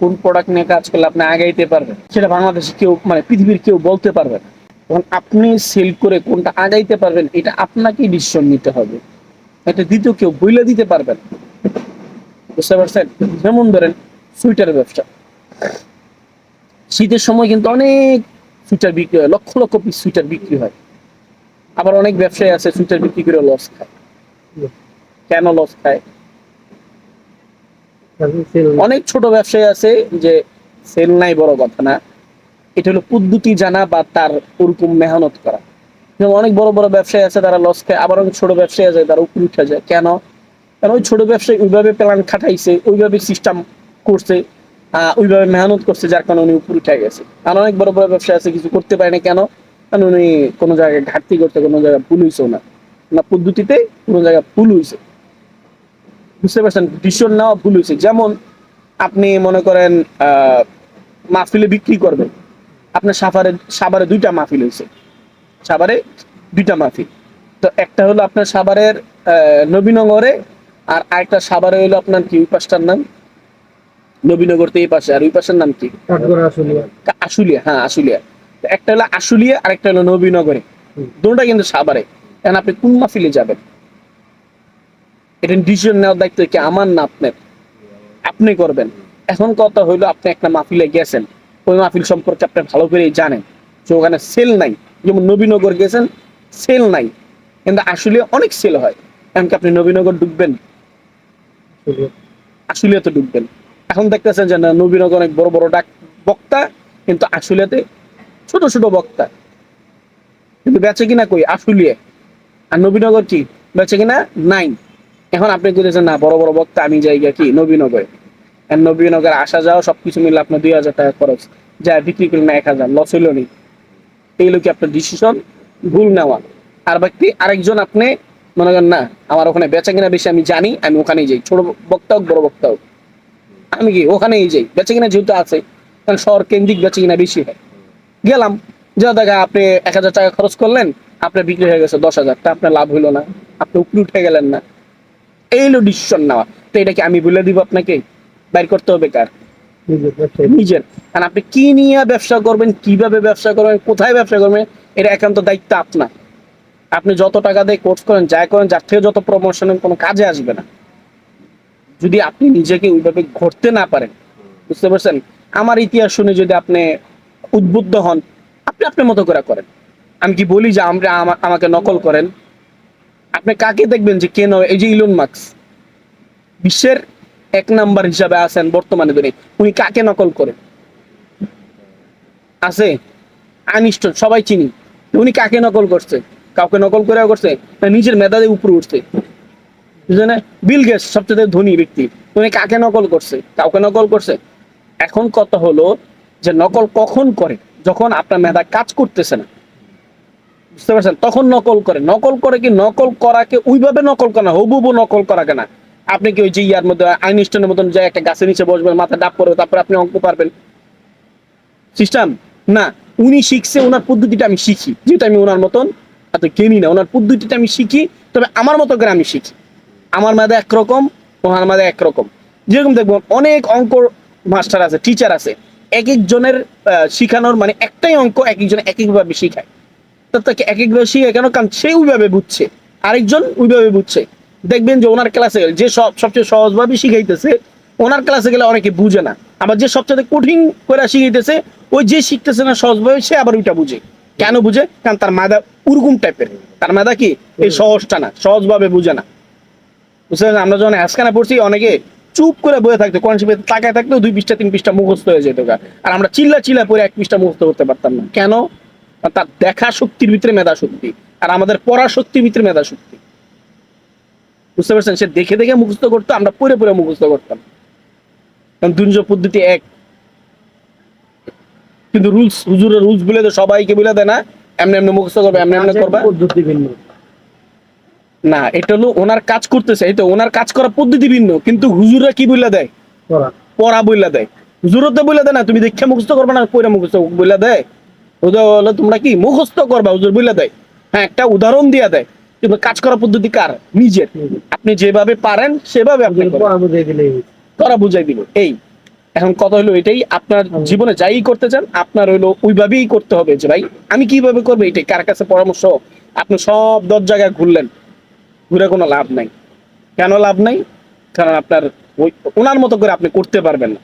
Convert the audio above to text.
কোন প্রোডাক্ট নিয়ে কাজ করলে আপনি আগাইতে পারবেন? সেটা বাংলাদেশে কেউ মানে পৃথিবীর কেউ বলতে পারবে না। তখন আপনি সেল করে কোনটা আগাইতে পারবেন, এটা আপনাকেই ডিসিশন নিতে হবে। এটা দ্বিতীয় কেউ বইলে দিতে পারবেন বুঝতে পারছেন? যেমন ধরেন সুইটারের ব্যবসা। শীতের সময় কিন্তু অনেক সুইটার বিক্রি হয়, লক্ষ লক্ষ পিস সুইটার বিক্রি হয়। আবার অনেক ব্যবসায়ী আছে সুইটার বিক্রি করে লস খায়। কেন লস খায়? অনেক ছোট ব্যবসায়ী আছে যে সেল নাই, বড় কথা না। এটা হলো পদ্ধতি জানা বা তার ওরকম মেহনত করা। যেমন অনেক বড় বড় ব্যবসায়ী আছে, তারা লস খায়, আবার অনেক ছোট ব্যবসায়ী আছে, তারা উপরে উঠে যায়। কেন? কারণ ওই ছোট ব্যবসায়ী ওইভাবে প্ল্যান খাটাইছে, ওইভাবে সিস্টেম করছে ওইভাবে মেহনত করছে, যার কারণে উনি উপরে উঠে গেছে। আর অনেক বড় বড় ব্যবসায়ী আছে, কিছু করতে পারে না। কেন? কারণ উনি কোনো জায়গায় ঘাটতি করতে, কোনো জায়গায় ভুল হয়েছে না। না, পদ্ধতিতে কোনো জায়গায় ভুল হয়েছে বুঝতে পারছেন? ডিসিশন নেওয়া ভুল হয়েছে। যেমন আপনি মনে করেন আহ, মাহফিলে বিক্রি করবেন। আপনার সাভারে সাবারে দুইটা মাহফিল হয়েছে। সাভারে দুইটা মাহফিল। তো একটা হলো আপনার সাভারের আহ, নবীনগরে আর আরেকটা সাভারে হলো আপনার কি ওই পাশটার নাম? নবীনগর তো এই পাশে আর ওই পাশের নাম কি? আশুলিয়া। হ্যাঁ আশুলিয়া। একটা হলো আশুলিয়া আর একটা হলো নবীনগরে। দুটা কিন্তু সাবারে। এখন আপনি কোন মাহফিলে যাবেন? এটা ডিসিশন নেওয়ার দায়িত্ব কি আমার না আপনার? আপনি করবেন। এখন কথা হইল আপনি একটা মাহফিলে গেছেন। ওই মাহফিল সম্পর্কে আপনি ভালো করেই জানেন যে ওখানে সেল নাই। যেমন নবীনগর গেছেন সেল নাই। কিন্তু আসলে অনেক সেল হয়। এমনকি আপনি নবীনগর ঢুকবেন? আশুলিয়াতে ঢুকবেন। এখন দেখতেছেন যে না, নবীনগর অনেক বড় বড় ডাক বক্তা, কিন্তু আশুলিয়াতে ছোট ছোট বক্তা। কিন্তু বেচে কিনা কই? আশুলিয়া। আর নবীনগর কি? বেচে কিনা নাইন এখন আপনি বলেছেন, না, বড় বড় বক্তা, আমি যাই কি? নবীনগরে। নবীনগর আসা যাওয়া সবকিছু মিলে আপনার দুই হাজার টাকা খরচ। যা বিক্রি করলেন এক হাজার লস হইল নি। এইগুলো কি আপনার ডিসিশন ভুল নেওয়া। আর ব্যক্তি, আরেকজন আপনি মনে করেন, না, আমার ওখানে বেচা কিনা বেশি, আমি জানি, আমি ওখানেই যাই। ছোট বক্তা হোক, বড় বক্তা হোক। আমি কি ওখানেই যাই? বেচা কিনা যেহেতু আছে কারণ শহর কেন্দ্রিক বেচা কিনা বেশি হয়। গেলাম যা দেখা আপনি এক হাজার টাকা খরচ করলেন, আপনার বিক্রি হয়ে গেছে দশ হাজার, তা আপনার লাভ হইল না। আপনি উপরে উঠে গেলেন না। এই হলো ডিসিশন নেওয়া। তো এটা কি আমি বলে দিব আপনাকে? বাইর করতে হবে কার? নিজের কারণ আপনি কি নিয়ে ব্যবসা করবেন কীভাবে ব্যবসা করবেন কোথায় ব্যবসা করবেন এটা একান্ত দায়িত্ব আপনার। আপনি যত টাকা দিয়ে কোর্স করেন যা করেন যার থেকে যত প্রমোশনের কোনো কাজে আসবে না। যদি আপনি নিজেকে ওইভাবে ঘটতে না পারেন বুঝতে পারছেন? আমার ইতিহাস শুনে যদি আপনি উদ্বুদ্ধ হন আপনি আপনার মতো করে করেন। আমি কি বলি যে আমরা আমা- আমাকে নকল করেন? আপনি কাকে দেখবেন যে কেন এই যে ইলন মার্কস বিশ্বের এক নাম্বার হিসাবে আছেন বর্তমানে দিনে। উনি কাকে নকল করেন? আছে? আনিস্টন সবাই চিনি। উনি কাকে নকল করছে? কাউকে নকল করে করছে? না, নিজের মেধাতে উপরে উঠছে। বুঝলেন? বিল গেটস সবচেয়ে ধনী ব্যক্তি। উনি কাকে নকল করছে? কাউকে নকল করছে? এখন কথা হলো যে নকল কখন করে? যখন আপনার মেধা কাজ করতেছে না। বুঝতে পারছেন? তখন নকল করে। নকল করে কি? নকল করাকে ওইভাবে নকল করা না হবুবু নকল করা কেনা আপনি কি ওই যে ইয়ার মধ্যে আইনস্টাইনের মতন যে একটা গাছের নিচে বসবেন, মাথা ডাপ করবে তারপরে আপনি অঙ্ক পারবেন? সিস্টেম না, উনি শিখছে, ওনার পদ্ধতিটা আমি শিখি। যেহেতু আমি ওনার মতন, এত জ্ঞানী না, ওনার পদ্ধতিটা আমি শিখি, তবে আমার মতো করে আমি শিখি। আমার মাঝে একরকম, ওনার মাঝে একরকম। যেরকম দেখব, অনেক অঙ্ক মাস্টার আছে টিচার আছে। এক একজনের শিখানোর মানে একটাই অঙ্ক এক একজন এক একভাবে শিখায়। তাকে এক একভাবে শিখায় কেন কারণ সে ওইভাবে বুঝছে। আরেকজন ওইভাবে বুঝছে। দেখবেন যে ওনার ক্লাসে গেলে যে সব সবচেয়ে সহজভাবে শিখাইতেছে, ওনার ক্লাসে গেলে অনেকে বুঝে না। আবার যে সবচেয়ে কঠিন করে শিখাইতেছে, ওই যে শিখতেছে না সহজভাবে, সে আবার ওইটা বুঝে। কেন বুঝে? কারণ তার মাদা উরগুম টাইপের তার মাদা কি? এই সহজটা না সহজভাবে বুঝে না। বুঝতে আমরা যখন আজকানা পড়ছি, অনেকে চুপ করে বয়ে থাকতো কোন শিপে তাকায় থাকতো দুই পৃষ্ঠা, তিন পৃষ্ঠা মুখস্থ হয়ে যেত। আর আমরা চিল্লা চিল্লা পরে এক পৃষ্ঠা মুখস্থ করতে পারতাম না। কেন? তার দেখা শক্তির ভিতরে মেধা শক্তি আর আমাদের পড়া শক্তির ভিতরে মেধা শক্তি। বুঝতে পারছেন? সে দেখে দেখে মুখস্থ করতো আমরা পরে পরে মুখস্থ করতাম। কারণ দুর্যোগ পদ্ধতি এক। কিন্তু রুলস হুজুরের রুলস বলে তো সবাইকে বলে দেয় না এমনি এমনি মুখস্থ করবে এমনি এমনি করবা। পদ্ধতি ভিন্ন। না এটা হলো ওনার কাজ করতেছে এই তো ওনার কাজ করার পদ্ধতি ভিন্ন কিন্তু হুজুররা কি বলে দেয়? পড়া। বইলা দেয়। হুজুরও তো বইলা দেয় না তুমি দেখে মুখস্থ করবে না পড়া মুখস্থ বইলা দেয়। হুজুর তোমরা কি মুখস্থ করবা? হুজুর বইলা দেয় হ্যাঁ একটা উদাহরণ দিয়া দেয়। কিন্তু কাজ করার পদ্ধতি কার? নিজের। আপনি যেভাবে পারেন সেভাবে আপনি। করা বুঝাই দিব এই। এখন কথা হলো এটাই আপনার জীবনে যাই করতে চান আপনার হইল ওইভাবেই করতে হবে যে ভাই আমি কীভাবে করব এটাই? কার কাছে পরামর্শ? আপনি সব দশ জায়গায় ঘুরলেন। ঘুরে কোনো লাভ নাই। কেন লাভ নাই? কারণ আপনার ওই ওনার মতো করে আপনি করতে পারবেন না।